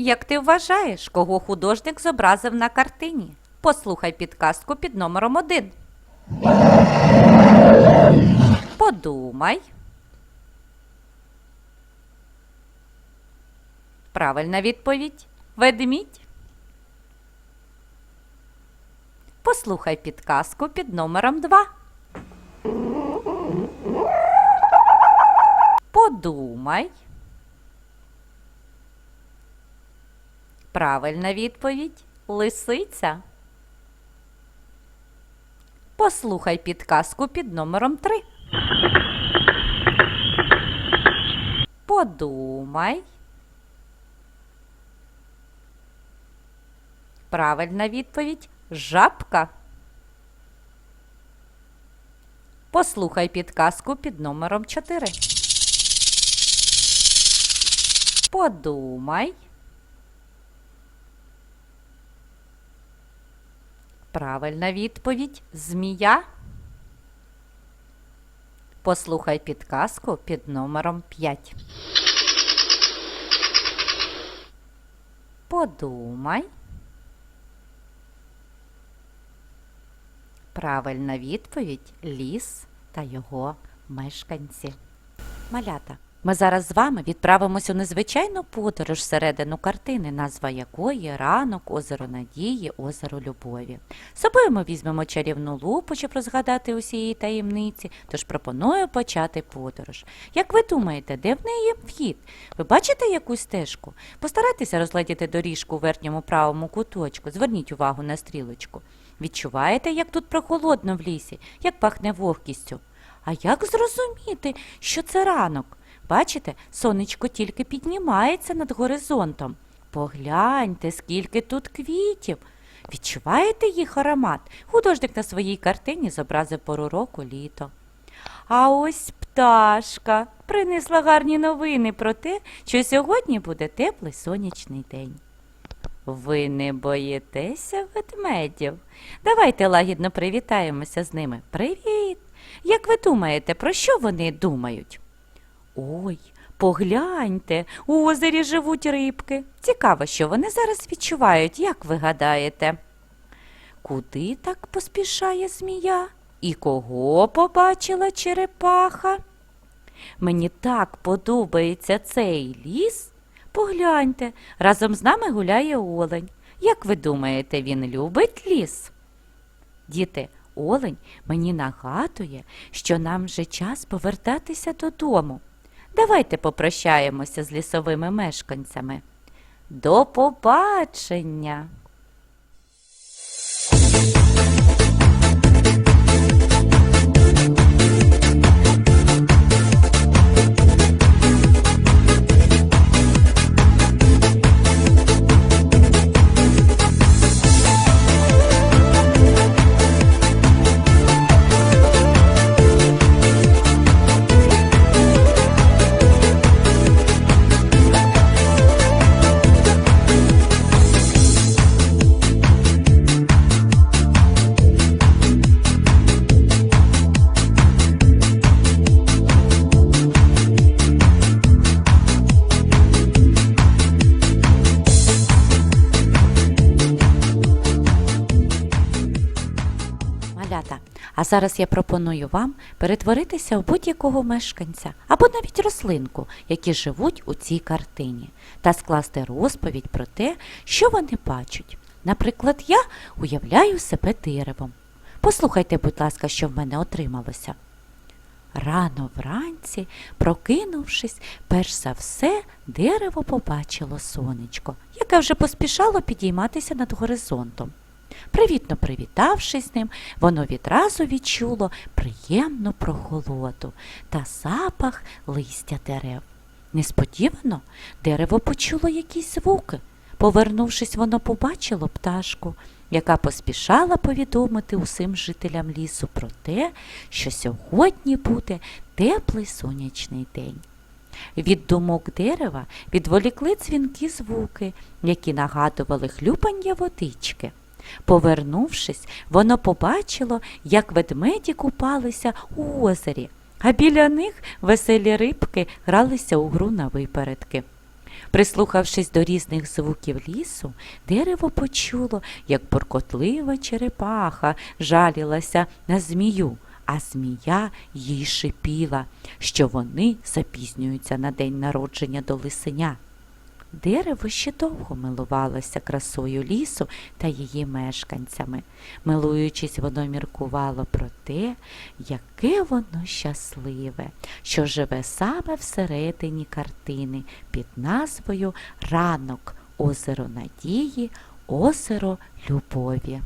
Як ти вважаєш, кого художник зобразив на картині? Послухай підказку під номером один. Подумай. Правильна відповідь. Ведмідь. Послухай підказку під номером два. Подумай. Правильна відповідь лисиця. Послухай підказку під номером 3. Подумай. Правильна відповідь жабка. Послухай підказку під номером 4. Подумай. Правильна відповідь змія. Послухай підказку під номером 5. Подумай. Правильна відповідь ліс та його мешканці. Малята. Ми зараз з вами відправимось у незвичайну подорож всередину картини, назва якої ранок, озеро Надії, озеро Любові. Собою ми візьмемо чарівну лупу, щоб розгадати усі її таємниці, тож пропоную почати подорож. Як ви думаєте, де в неї вхід? Ви бачите якусь стежку? Постарайтеся розглядіти доріжку у верхньому правому куточку. Зверніть увагу на стрілочку. Відчуваєте, як тут прохолодно в лісі, як пахне вогкістю? А як зрозуміти, що це ранок? Бачите, сонечко тільки піднімається над горизонтом. Погляньте, скільки тут квітів. Відчуваєте їх аромат? Художник на своїй картині зобразив пору року літо. А ось пташка принесла гарні новини про те, що сьогодні буде теплий сонячний день. Ви не боїтеся ведмедів? Давайте лагідно привітаємося з ними. Привіт! Як ви думаєте, про що вони думають? Ой, погляньте, у озері живуть рибки. Цікаво, що вони зараз відчувають, як ви гадаєте? Куди так поспішає змія? І кого побачила черепаха? Мені так подобається цей ліс. Погляньте, разом з нами гуляє олень. Як ви думаєте, він любить ліс? Діти, олень мені нагадує, що нам вже час повертатися додому. Давайте попрощаємося з лісовими мешканцями. До побачення! А зараз я пропоную вам перетворитися в будь-якого мешканця або навіть рослинку, які живуть у цій картині, та скласти розповідь про те, що вони бачать. Наприклад, я уявляю себе деревом. Послухайте, будь ласка, що в мене отрималося. Рано вранці, прокинувшись, перш за все дерево побачило сонечко, яке вже поспішало підійматися над горизонтом. Привітно привітавшись з ним, воно відразу відчуло приємну прохолоду та запах листя дерев. Несподівано дерево почуло якісь звуки. Повернувшись, воно побачило пташку, яка поспішала повідомити усім жителям лісу про те, що сьогодні буде теплий сонячний день. Від думок дерева відволікли дзвінкі звуки, які нагадували хлюпання водички. Повернувшись, воно побачило, як ведмеді купалися у озері, а біля них веселі рибки гралися у гру на випередки. Прислухавшись до різних звуків лісу, дерево почуло, як буркотлива черепаха жалілася на змію, а змія їй шипіла, що вони запізнюються на день народження до лисеня. Дерево ще довго милувалося красою лісу та її мешканцями. Милуючись, воно міркувало про те, яке воно щасливе, що живе саме всередині картини під назвою Ранок, озеро надії, озеро любові.